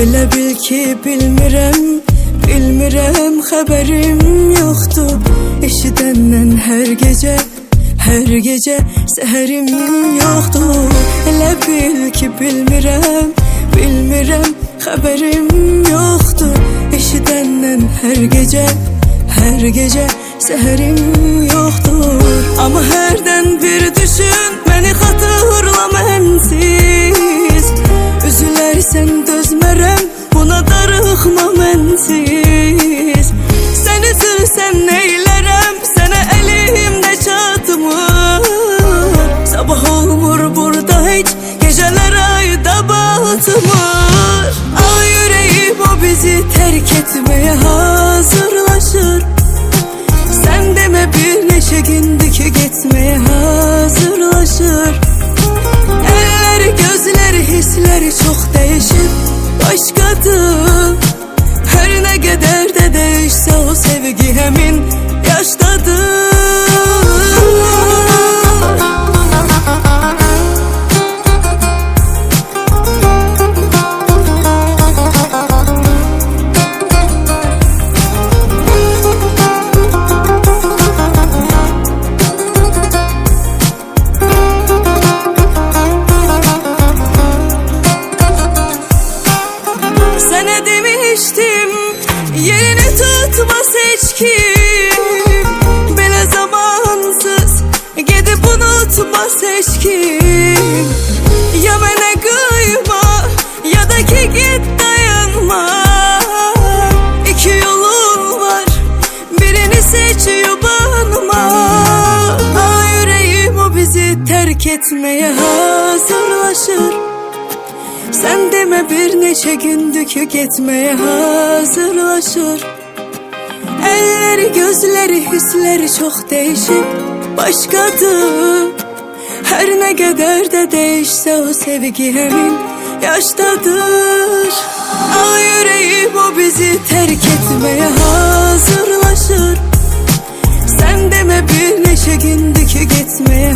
ki bilmirəm Bilmirəm xəbərim yoxdur. Eşidəndən hər gecə Hər gecə səhərim yoxdur. Elə bil ki bilmirəm Bilmirəm xəbərim yoxdur. Eşidəndən hər gecə Hər gecə səhərim yoxdur. Amma hərdən bir düşün hisleri çok değişip başkadır Her ne kadar da değişse o sevgi hemin yaştadır Ya bana kıyma ya da ki git dayanma. İki yolun var birini seç yubanma Aa, Yüreğim o bizi terk etmeye hazırlaşır. Sen deme bir neçe gündür ki gitmeye hazırlaşır. Elleri gözleri hisleri çok değişip başkadır her ne kadar da değişse o sevgi hemin yaştadır. Al yüreğim o bizi terk etmeye hazırlaşır. Sen deme bir neşe gündü ki gitmeye